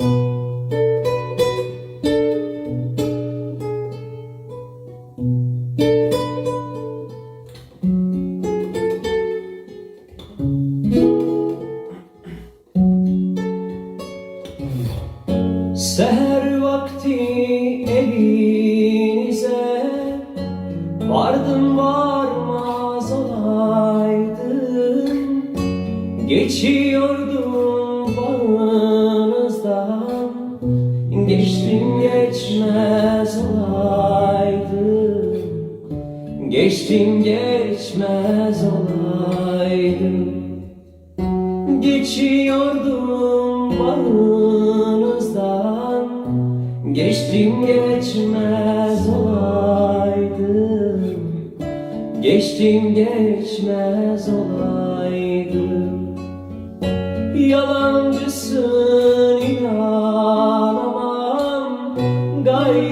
Seher vakti evinize Vardım varmaz olaydım. Geçiyordum bağım. Geçmez olaydım. Geçtim geçmez olaydım. Geçiyordum bağınızdan. Geçtim geçmez olaydım. Geçtim geçmez olaydım. Yalancısın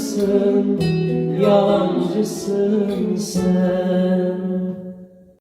Yalancısın, yalancısın sen.